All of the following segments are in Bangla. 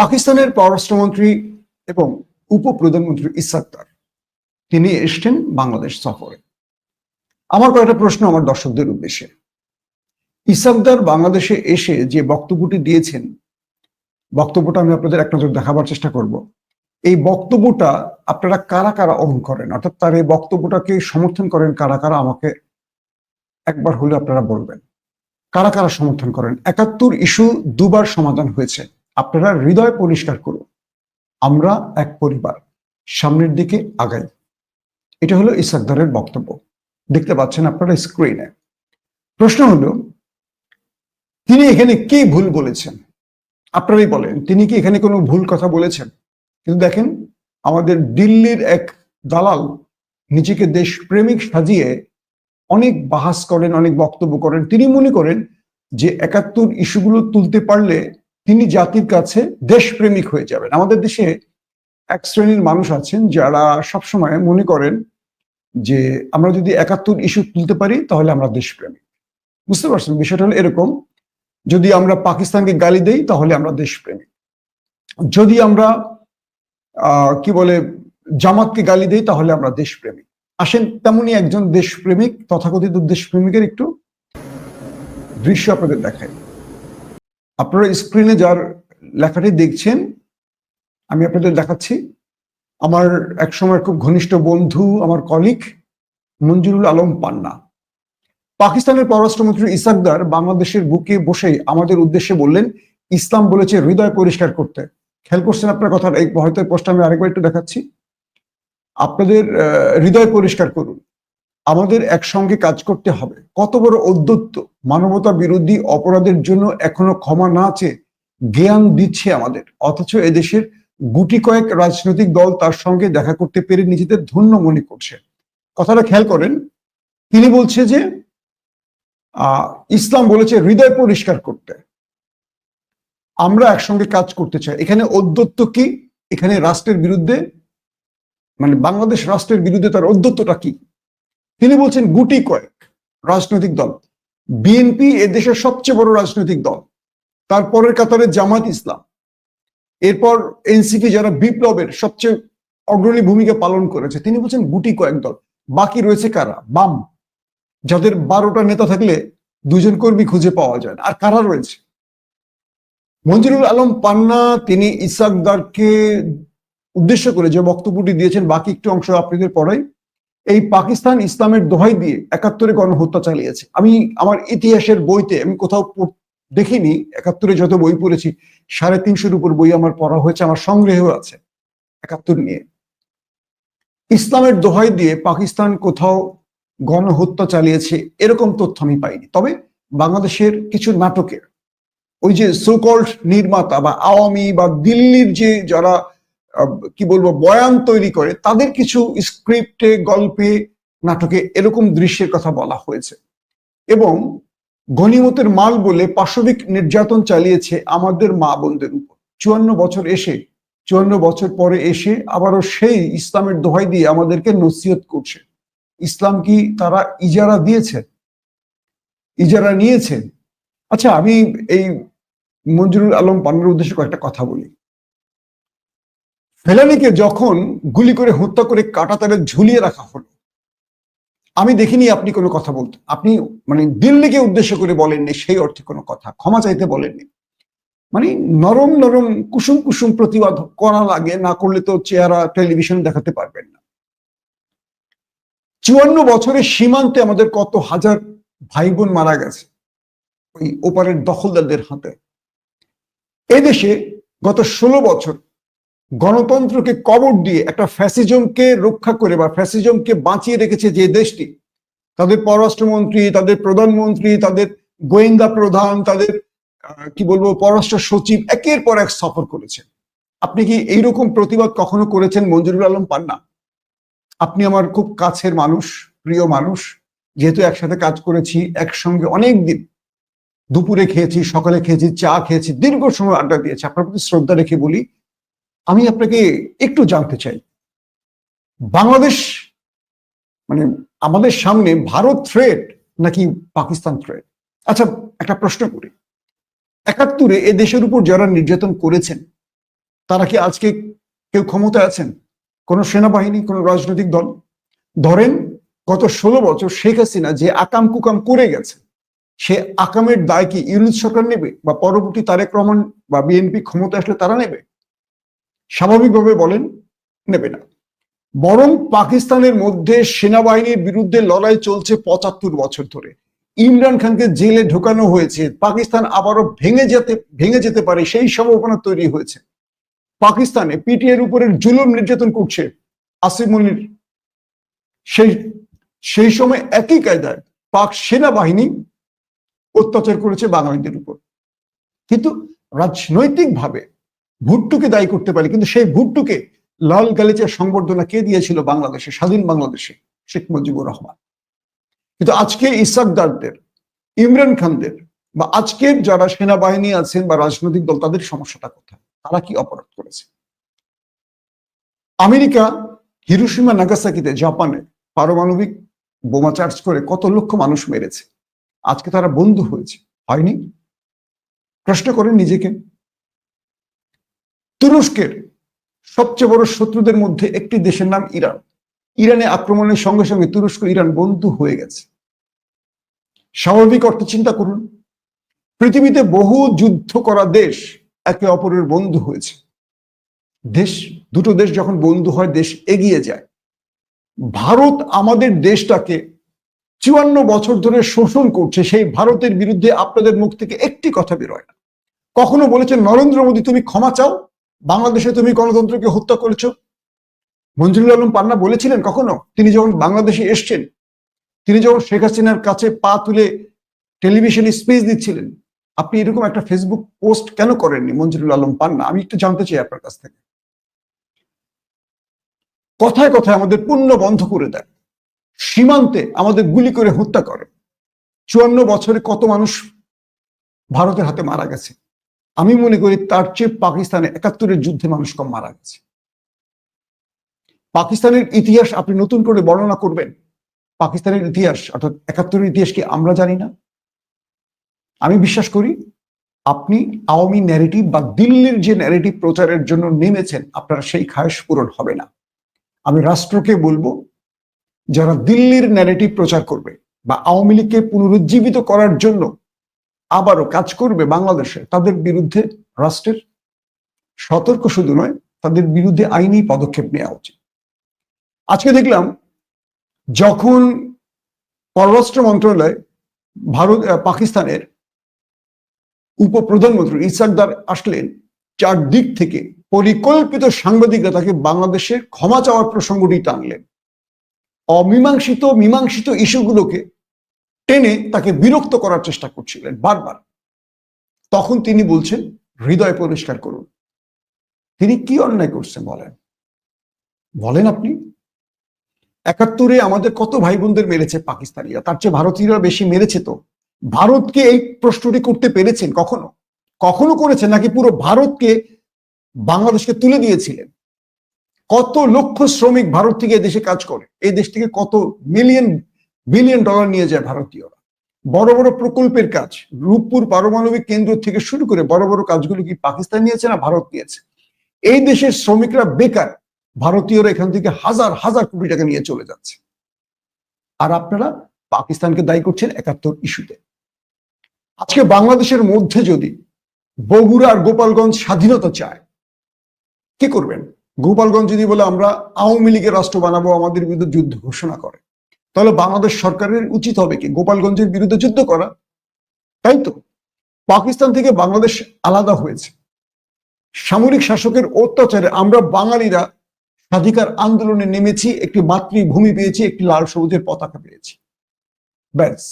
পাকিস্তানের পররাষ্ট্রমন্ত্রী এবং উপপ্রধানমন্ত্রী ইসাক্তার তিনি এসছেন বাংলাদেশ সফরে। আমার কয়েকটা প্রশ্ন আমার দর্শকদের উদ্দেশ্যে। ইসাকদার বাংলাদেশে এসে যে বক্তব্যটি দিয়েছেন, বক্তব্যটা আমি আপনাদের এক নজর দেখাবার চেষ্টা করব। এই বক্তব্যটা আপনারা কারা কারা অন করেন? অর্থাৎ তার এই বক্তব্যটাকে সমর্থন করেন? কারা কারা আমাকে একবার হলে আপনারা বলবেন। কারা কারা সমর্থন করেন? একাত্তর ইস্যু দুবার সমাধান হয়েছে। আপনারা হৃদয় পরিষ্কার করুন। আমরা এক পরিবার, সামনের দিকে আগাই। এটা হলো ইসাকদারের বক্তব্য। দেখতে পাচ্ছেন আপনারা স্ক্রিনে প্রশ্ন হলো, তিনি এখানে কি ভুল বলেছেন? আপনারাই বলেন, তিনি কি এখানে কোনো ভুল কথা বলেছেন? কিন্তু দেখেন, আমাদের দিল্লির এক দালাল নিজেকে দেশপ্রেমিক সাজিয়ে অনেক বাহাস করেন, অনেক বক্তব্য করেন। তিনি মনে করেন যে একাত্তর ইস্যুগুলো তুলতে পারলে তিনি জাতির কাছে দেশপ্রেমিক হয়ে যাবেন। আমাদের দেশে এক শ্রেণির মানুষ আছেন যারা সবসময় মনে করেন যে আমরা যদি একাত্তর ইস্যু তুলতে পারি, তাহলে আমরা দেশপ্রেমিক। বুঝতে পারছেন? বিষয়টা হলো এরকম, যদি আমরা পাকিস্তানকে গালি দেই, তাহলে আমরা দেশপ্রেমিক। যদি আমরা কি বলে, জামাতকে গালি দেই, তাহলে আমরা দেশপ্রেমিক। আসেন তেমনই একজন দেশপ্রেমিক, তথাকথিত দেশপ্রেমিকের একটু দৃশ্য আপনাদের দেখাই। আপনারা স্ক্রিনে যার লেখাটি দেখছেন, আমি আপনাদের দেখাচ্ছি। আমার এক সময় খুব ঘনিষ্ঠ বন্ধু, আমার কলিগ মঞ্জুরুল আলম পান্না। পাকিস্তানের পররাষ্ট্রমন্ত্রী ইসাকদার বাংলাদেশের বুকে বসে আমাদের উদ্দেশ্যে বললেন, ইসলাম বলেছে হৃদয় পরিষ্কার করতে। খেয়াল করছেন আপনার কথা এই হয়তো পোস্ট আমি আরেকবার একটু দেখাচ্ছি। আপনাদের হৃদয় পরিষ্কার করুন। আমাদের একসঙ্গে কাজ করতে হবে। কত বড় অদ্যত্ত মানবতা বিরোধী অপরাধের জন্য এখনও ক্ষমা না চেয়ে জ্ঞান দিচ্ছে আমাদের। অথচ এদেশের গুটি কয়েক রাজনৈতিক দল তার সঙ্গে দেখা করতে পেরে নিজেদের ধন্য মনে করছে। কথাটা খেয়াল করেন, তিনি বলছে যে ইসলাম বলেছে হৃদয় পরিষ্কার করতে। আমরা একসঙ্গে কাজ করতে চাই। এখানে অদ্যত্ত কি? এখানে রাষ্ট্রের বিরুদ্ধে মানে বাংলাদেশ রাষ্ট্রের বিরুদ্ধে তার অদ্যত্তটা কি? তিনি বলছেন গুটি কয়েক রাজনৈতিক দল। বিএনপি এদেশের সবচেয়ে বড় রাজনৈতিক দল। তারপরের কাতারে জামাত ইসলাম। এরপর এনসিপি যারা বিপ্লবের সবচেয়ে অগ্রণী ভূমিকা পালন করেছে, তিনি বলছেন গুটি কয়েক দল। বাকি রয়েছে কারা? বাম। যাদের বারোটা নেতা থাকলে দুজন কর্মী খুঁজে পাওয়া যায় আর কারা রয়েছে? মঞ্জুরুল আলম পান্না, তিনি ইসাকদারকে উদ্দেশ্য করে যে বক্তব্যটি দিয়েছেন, বাকি একটু অংশ আপনাদের পড়াই। এই পাকিস্তান ইসলামের দোহাই দিয়ে একাত্তরে গণহত্যা চালিয়েছে। আমি আমার ইতিহাসের বইতে, আমি কোথাও দেখিনি, একাত্তরে যত বই পড়েছি, সাড়ে তিনশোর উপর বই আমার পড়া হয়েছে, আমার সংগ্রহেও আছে একাত্তর নিয়ে। ইসলামের দোহাই দিয়ে পাকিস্তান কোথাও গণহত্যা চালিয়েছে, এরকম তথ্য আমি পাইনি। তবে বাংলাদেশের কিছু নাটকের, ওই যে সোকল্ড নির্মাতা বা আওয়ামী বা দিল্লির যে যারা কি বলব, বয়ান তৈরি করে তাদের কিছু স্ক্রিপ্টে গল্পে, নাটকে এরকম দৃশ্যের কথা বলা হয়েছে। এবং গণিমতের মাল বলে পাশবিক নির্যাতন চালিয়েছে আমাদের মা বোনদের উপর। চুয়ান্ন বছর এসে, চুয়ান্ন বছর পরে এসে আবারও সেই ইসলামের দোহাই দিয়ে আমাদেরকে নসিহত করছে। ইসলাম কি তারা ইজারা দিয়েছে? ইজারা নিয়েছে? আচ্ছা আমি এই মঞ্জুরুল আলম পান্নার উদ্দেশ্যে কয়েকটা কথা বলি। ফেলানিকে যখন গুলি করে হত্যা করে কাটাতারে ঝুলিয়ে রাখা হলো, আমি দেখিনি আপনি কোনো কথা বলতে। আপনি মানে দিল্লিকে উদ্দেশ্য করে বলেননি, সেই অর্থে কোনো কথা। ক্ষমা চাইতে বলেননি। মানে নরম নরম কুসুম কুসুম প্রতিবাদ করা লাগে, না করলে তো চেহারা টেলিভিশন দেখাতে পারবেন না। চুয়ান্ন বছরের সীমান্তে আমাদের কত হাজার ভাই বোন মারা গেছে, ওই ওপারের দখলদারদের হাতে। এদেশে গত ষোলো বছর গণতন্ত্রকে কবর দিয়ে একটা ফ্যাসিজমকে রক্ষা করে বা ফ্যাসিজমকে বাঁচিয়ে রেখেছে যে দেশটি, তাদের পররাষ্ট্রমন্ত্রী, তাদের প্রধানমন্ত্রী, তাদের গোয়েন্দা প্রধান, তাদের কি বলব, পররাষ্ট্র সচিব একের পর এক সফর করেছেন। আপনি কি এইরকম প্রতিবাদ কখনো করেছেন, মঞ্জুরুল আলম পান্না আপনি আমার খুব কাছের মানুষ, প্রিয় মানুষ, যেহেতু একসাথে কাজ করেছি, একসঙ্গে অনেক দিন দুপুরে খেয়েছি, সকালে খেয়েছি, চা খেয়েছি, দীর্ঘ সময় আড্ডা দিয়েছি। আপনার প্রতি শ্রদ্ধা রেখে বলি আমি আপনাকে একটু জানতে চাই। বাংলাদেশ মানে আমাদের সামনে ভারত থ্রেট নাকি পাকিস্তান থ্রেট আচ্ছা একটা প্রশ্ন করি। একাত্তরে এ দেশের উপর যারা নির্যাতন করেছেন, তারা কি আজকে কেউ ক্ষমতায় আছেন? কোন সেনাবাহিনী, কোন রাজনৈতিক দল? ধরেন, গত ষোলো বছর শেখ হাসিনা যে আকাম কুকাম করে গেছে, সে আকামের দায় কি ইউনুস সরকার নেবে বা পরবর্তী তারেক রহমান বা বিএনপি ক্ষমতা আসলে তারা নেবে? স্বাভাবিকভাবে বলেন, নেবে না। বরং পাকিস্তানের মধ্যে সেনাবাহিনীর বিরুদ্ধে লড়াই চলছে পঁচাত্তর বছর ধরে। ইমরান খানকে জেলে ঢোকানো হয়েছে, পাকিস্তান আবারও ভেঙে যেতে ভেঙে যেতে পারে সেই সম্ভাবনা তৈরি হয়েছে। পাকিস্তানে পিটিএর উপরে জুলুম নির্যাতন করছে আসিফ মনির। সেই সেই সময় একই কায়দায় পাক সেনাবাহিনী অত্যাচার করেছে বাঙালিদের উপর। কিন্তু রাজনৈতিকভাবে ভুট্টুকে দায়ী করতে পারে, কিন্তু সেই ভুট্টুকে লাল গালিচার সংবর্ধনা কে দিয়েছিল বাংলাদেশে, স্বাধীন বাংলাদেশে? শেখ মুজিবুর রহমান। কিন্তু আজকে ইসাকদারদের, ইমরান খানদের বা আজকের যারা সেনাবাহিনী আছেন বা রাজনৈতিক দল, তাদের সমস্যাটা কোথায়? তারা কি অপরাধ করেছে? আমেরিকা হিরোসীমা নাগাসাকিতে জাপানে পারমাণবিক বোমা চার্জ করে কত লক্ষ মানুষ মেরেছে? আজকে তারা বন্ধু হয়েছে। হয়নি? প্রশ্ন করেন নিজেকে। তুরস্কের সবচেয়ে বড় শত্রুদের মধ্যে একটি দেশের নাম ইরান। ইরানে আক্রমণের সঙ্গে সঙ্গে তুরস্ক ইরান বন্ধু হয়ে গেছে। স্বাভাবিক অর্থে চিন্তা করুন, পৃথিবীতে বহু যুদ্ধ করা দেশ একে অপরের বন্ধু হয়েছে। দেশ, দুটো দেশ যখন বন্ধু হয়, দেশ এগিয়ে যায়। ভারত আমাদের দেশটাকে চুয়ান্ন বছর ধরে শোষণ করছে, সেই ভারতের বিরুদ্ধে আপনাদের মুখ থেকে একটি কথা বেরোয় না। কখনো বলেছেন, নরেন্দ্র মোদী, তুমি ক্ষমা চাও? বাংলাদেশে তুমি গণতন্ত্রকে হত্যা করেছ? মঞ্জুরুল আলম পান্না বলেছিলেন কখনো? তিনি যখন বাংলাদেশে এসছেন, তিনি যখন শেখ হাসিনার কাছে পা তুলে টেলিভিশনে স্পিচ দিচ্ছিলেন, আপনি এরকম একটা ফেসবুক পোস্ট কেন করেননি মঞ্জুরুল আলম পান্না? আমি একটু জানতে চাই আপনার কাছ থেকে। কথায় কথায় আমাদের পুণ্য বন্ধ করে দেয় সীমান্তে আমাদের গুলি করে হত্যা করে চুয়ান্ন বছরে কত মানুষ ভারতের হাতে মারা গেছে? আমি মনে করি তার চেয়ে পাকিস্তানে একাত্তরের যুদ্ধে মানুষ কম মারা গেছে। পাকিস্তানের ইতিহাস আপনি নতুন করে বর্ণনা করবেন। পাকিস্তানের ইতিহাস, অর্থাৎ একাত্তরের ইতিহাস কি আমরা জানি না? আমি বিশ্বাস করি আপনি আওয়ামী ন্যারেটিভ বা দিল্লির যে ন্যারেটিভ প্রচারের জন্য নেমেছেন, আপনার সেই খায়স পূরণ হবে না। আমি রাষ্ট্রকে বলব, যারা দিল্লির ন্যারেটিভ প্রচার করবে বা আওয়ামী লীগকে পুনরুজ্জীবিত করার জন্য আবারও কাজ করবে বাংলাদেশে, তাদের বিরুদ্ধে রাষ্ট্রের সতর্ক শুধু নয়, তাদের বিরুদ্ধে আইনি পদক্ষেপ নেওয়া উচিত। আজকে দেখলাম যখন পররাষ্ট্র মন্ত্রণালয় ভারত পাকিস্তানের উপপ্রধানমন্ত্রী ইসাকদার আসলেন, চারদিক থেকে পরিকল্পিত সাংবাদিকরা তাকে বাংলাদেশের ক্ষমা চাওয়ার প্রসঙ্গটি টানলেন। অমীমাংসিত, মীমাংসিত ইস্যুগুলোকে টেনে তাকে বিরক্ত করার চেষ্টা করছিলেন বারবার। তখন তিনি বলছেন, হৃদয় পরিষ্কার করুন। তিনি কি অন্যায় করছেন বলেন? বলেন আপনি। একাত্তরে আমাদের কত ভাই বোনদের মেরেছে পাকিস্তানিরা, তার চেয়ে ভারতীয়রা বেশি মেরেছে তো। ভারতকে এই প্রশ্নটি করতে পেরেছেন কখনো? কখনো করেছেন নাকি পুরো ভারতকে বাংলাদেশকে তুলে দিয়েছিলেন? কত লক্ষ শ্রমিক ভারত থেকে দেশে কাজ করে এই দেশ থেকে কত মিলিয়ন বিলিয়ন ডলার নিয়ে যায় ভারতীয়রা। বড় বড় প্রকল্পের কাজ, রূপপুর পারমাণবিক কেন্দ্র থেকে শুরু করে বড় বড় কাজগুলো কি পাকিস্তান নিয়েছে না ভারত নিয়েছে? এই দেশের শ্রমিকরা বেকার, ভারতীয়রা এখান থেকে হাজার হাজার কোটি টাকা নিয়ে চলে যাচ্ছে। আর আপনারা পাকিস্তানকে দায়ী করছেন একাত্তর ইস্যুতে। আজকে বাংলাদেশের মধ্যে যদি বগুড়া আর গোপালগঞ্জ স্বাধীনতা চায়, কি করবেন? গোপালগঞ্জ যদি বলে আমরা আওয়ামী লীগের রাষ্ট্র বানাবো, আমাদের বিরুদ্ধে যুদ্ধ ঘোষণা করে। তাহলে বাংলাদেশ সরকারের উচিত হবে কি? গোপালগঞ্জের বিরুদ্ধে যুদ্ধ করা? তাই তো? পাকিস্তান থেকে বাংলাদেশ আলাদা হয়েছে। সামরিক শাসকের অত্যাচারে আমরা বাঙালিরা স্বাধিকার আন্দোলনে নেমেছি, একটি মাতৃভূমি পেয়েছি, একটি লাল সবুজের পতাকা পেয়েছি। ব্যাস।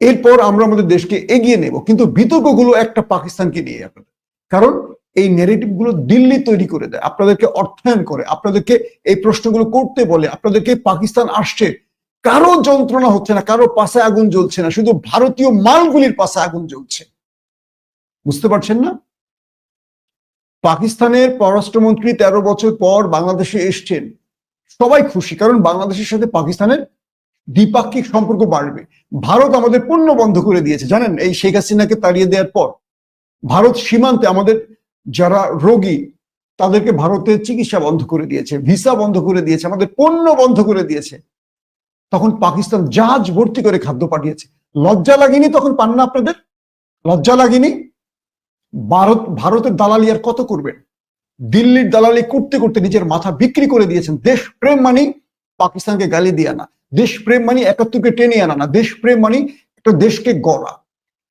এরপর আমরা আমাদের দেশকে এগিয়ে নেব, কিন্তু বিতর্কগুলো একটা পাকিস্তানকে নিয়ে আপনাদের কারণ এই নেগেটিভগুলো দিল্লি তৈরি করে দেয়, আপনাদেরকে অর্থায়ন করে, আপনাদেরকে এই প্রশ্নগুলো করতে বলে, আপনাদেরকে পাকিস্তান আসছে কারও যন্ত্রণা হচ্ছে না, কারও পাশে আগুন জ্বলছে না, শুধু ভারতীয় মালগুলির পাশে আগুন জ্বলছে। বুঝতে পারছেন না? পাকিস্তানের পররাষ্ট্রমন্ত্রী তেরো বছর পর বাংলাদেশে এসছেন। সবাই খুশি, কারণ বাংলাদেশের সাথে পাকিস্তানের দ্বিপাক্ষিক সম্পর্ক বাড়বে। ভারত আমাদের পণ্য বন্ধ করে দিয়েছে, জানেন? এই শেখ হাসিনাকে তাড়িয়ে দেওয়ার পর। ভারত সীমান্তে আমাদের যারা রোগী, তাদেরকে ভারতের চিকিৎসা বন্ধ করে দিয়েছে, ভিসা বন্ধ করে দিয়েছে, আমাদের পণ্য বন্ধ করে দিয়েছে। তখন পাকিস্তান জাহাজ ভর্তি করে খাদ্য পাঠিয়েছে। লজ্জা লাগেনি তখন পান না আপনাদের? লজ্জা লাগেনি? ভারত, ভারতের দালালি আর কত করবেন দিল্লির দালালি করতে করতে নিজের মাথা বিক্রি করে দিয়েছেন। দেশ প্রেম মানি পাকিস্তানকে গালি দিয়ে আনা। দেশ প্রেম মানি একাত্তরকে টেনে আনা না। দেশ প্রেম মানি একটা দেশকে গড়া।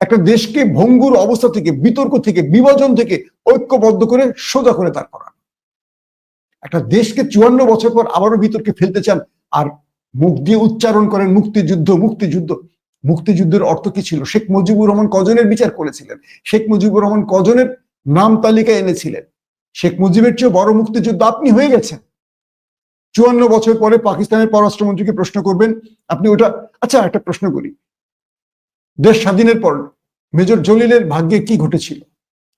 একটা দেশকে ভঙ্গুর অবস্থা থেকে, বিতর্ক থেকে, বিভাজন থেকে ঐক্যবদ্ধ করে সোজা করে দাঁড় করা একটা দেশকে চুয়ান্ন বছর পর আবারও বিতর্কে ফেলতে চান আর মুখ দিয়ে উচ্চারণ করেন মুক্তিযুদ্ধ মুক্তিযুদ্ধ। মুক্তিযুদ্ধের অর্থ কি ছিল? শেখ মুজিবুর রহমান কজনের বিচার করেছিলেন? শেখ মুজিবুর রহমান কজনের নাম তালিকায় এনেছিলেন? শেখ মুজিবের চেয়ে বড় মুক্তিযুদ্ধ আপনি হয়ে গেছেন। চুয়ান্ন বছর পরে পাকিস্তানের পররাষ্ট্রমন্ত্রীকে প্রশ্ন করবেন, আপনি ওটা আচ্ছা একটা প্রশ্ন করি। দেশ স্বাধীনের পর মেজর জলিলের ভাগ্যে কি ঘটেছিল?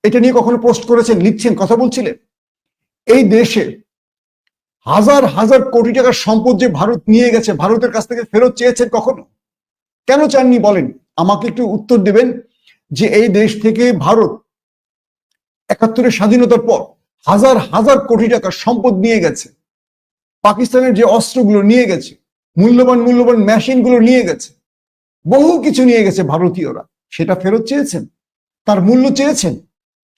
এটা নিয়ে কখনো পোস্ট করেছেন, লিখছেন, কথা বলছিলেন? এই দেশে হাজার হাজার কোটি টাকার সম্পদ যে ভারত নিয়ে গেছে, ভারতের কাছ থেকে ফেরত চেয়েছেন কখনো? কেন চাননি বলেন? আমাকে একটু উত্তর দেবেন যে এই দেশ থেকে ভারত একাত্তরের স্বাধীনতার পর হাজার হাজার কোটি টাকার সম্পদ নিয়ে গেছে। পাকিস্তানের যে অস্ত্রগুলো নিয়ে গেছে, মূল্যবান মূল্যবান মেশিনগুলো নিয়ে গেছে, বহু কিছু নিয়ে গেছে ভারতীয়রা। সেটা ফেরত চেয়েছেন? তার মূল্য চেয়েছেন?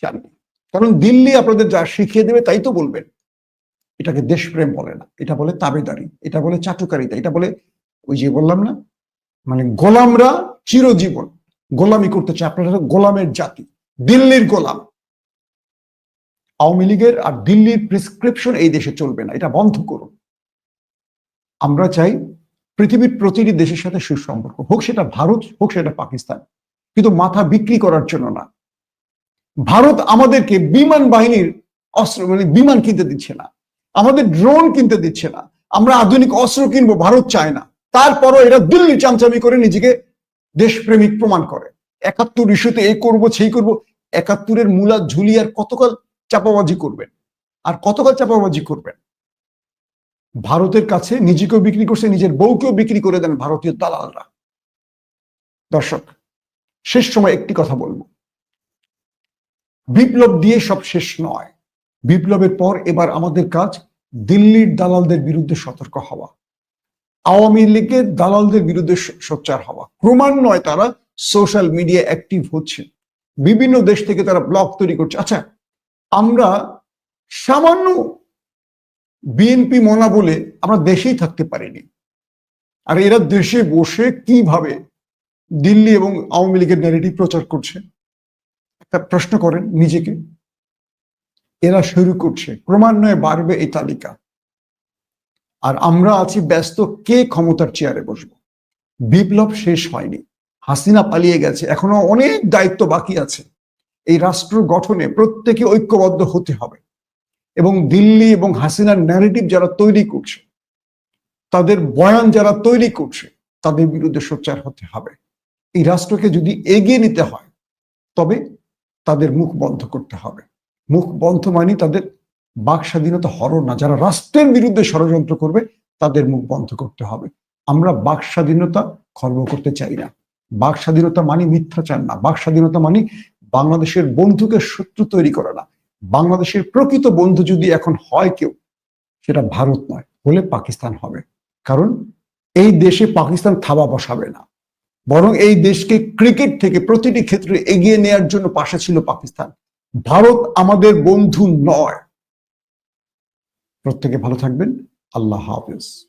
জাননি কারণ দিল্লি আপনাদের যা শিখিয়ে দেবে তাই তো বলবেন। এটাকে দেশপ্রেম বলে না। এটা বলে তাবেদারি, এটা বলে চাটুকারিতা, এটা বলে ওই যে বললাম না মানে গোলামরা চিরজীবন গোলামি করতে চায়। আপনারা গোলামের জাতি, দিল্লির গোলাম। আওয়ামী লীগের আর দিল্লির প্রেসক্রিপশন এই দেশে চলবে না, এটা বন্ধ করুন। আমরা চাই পৃথিবীর প্রতিটি দেশের সাথে সুসম্পর্ক, হোক সেটা ভারত, হোক সেটা পাকিস্তান। কিন্তু মাথা বিক্রি করার জন্য না। ভারত আমাদেরকে বিমান বাহিনীর অস্ত্র মানে বিমান কিনতে দিচ্ছে না। আমাদের ড্রোন কিনতে দিচ্ছে না। আমরা আধুনিক অস্ত্র কিনবো, ভারত চায় না। তারপরও এরা দিল্লি চামচামি করে নিজেকে দেশপ্রেমিক প্রমাণ করে। একাত্তর ইস্যুতে এ করব, সেই করব। একাত্তরের মূলা ঝুলি আর কতকাল চাপাবাজি করবেন? আর কতকাল চাপাবাজি করবেন? ভারতের কাছে নিজেকেও বিক্রি করছে, নিজের বউকেও বিক্রি করে দেন ভারতীয় দালালরা। দর্শক, শেষ সময় একটি কথা বলব। বিপ্লব দিয়ে সব শেষ নয়। বিপ্লবের পর এবার আমাদের কাজ দিল্লির দালালদের বিরুদ্ধে সতর্ক হওয়া। আওয়ামী লীগের দালালদের বিরুদ্ধে সোচ্চার হওয়া। ক্রমান্বয়ে তারা সোশ্যাল মিডিয়া অ্যাক্টিভ হচ্ছে বিভিন্ন দেশ থেকে তারা ব্লগ তৈরি করছে। আচ্ছা আমরা সামান্য বিএনপি মনা বলে আমরা দেশেই থাকতে পারিনি। আর এরা দেশে বসে কীভাবে দিল্লি এবং আওয়ামী লীগের ন্যারেটিভ প্রচার করছে? একটা প্রশ্ন করেন নিজেকে। এরা শুরু করছে। ক্রমান্বয়ে বাড়বে এই তালিকা। আর আমরা আছি ব্যস্ত কে ক্ষমতার চেয়ারে বসবো? বিপ্লব শেষ হয়নি। হাসিনা পালিয়ে গেছে। এখনও অনেক দায়িত্ব বাকি আছে। এই রাষ্ট্র গঠনে প্রত্যেকে ঐক্যবদ্ধ হতে হবে। এবং দিল্লি এবং হাসিনার ন্যারেটিভ যারা তৈরি করছে, তাদের বয়ান যারা তৈরি করছে, তাদের বিরুদ্ধে সোচ্চার হতে হবে। এই রাষ্ট্রকে যদি এগিয়ে নিতে হয়, তবে তাদের মুখ বন্ধ করতে হবে। মুখ বন্ধ মানে তাদের বাক স্বাধীনতা হরণ না। যারা রাষ্ট্রের বিরুদ্ধে ষড়যন্ত্র করবে, তাদের মুখ বন্ধ করতে হবে। আমরা বাক স্বাধীনতা খর্ব করতে চাই না। বাক স্বাধীনতা মানে মিথ্যাচার না। বাক স্বাধীনতা মানে বাংলাদেশের বন্ধুকে শত্রু তৈরি করা না। বাংলাদেশের প্রকৃত বন্ধু যদি এখন হয় কেউ, সেটা ভারত নয়, হলে পাকিস্তান হবে। কারণ এই দেশে পাকিস্তান থাবা বসাবে না। বরং এই দেশকে ক্রিকেট থেকে প্রতিটি ক্ষেত্রে এগিয়ে নেয়ার জন্য পাশে ছিল পাকিস্তান। ভারত আমাদের বন্ধু নয়। প্রত্যেকে ভালো থাকবেন। আল্লাহ হাফিজ।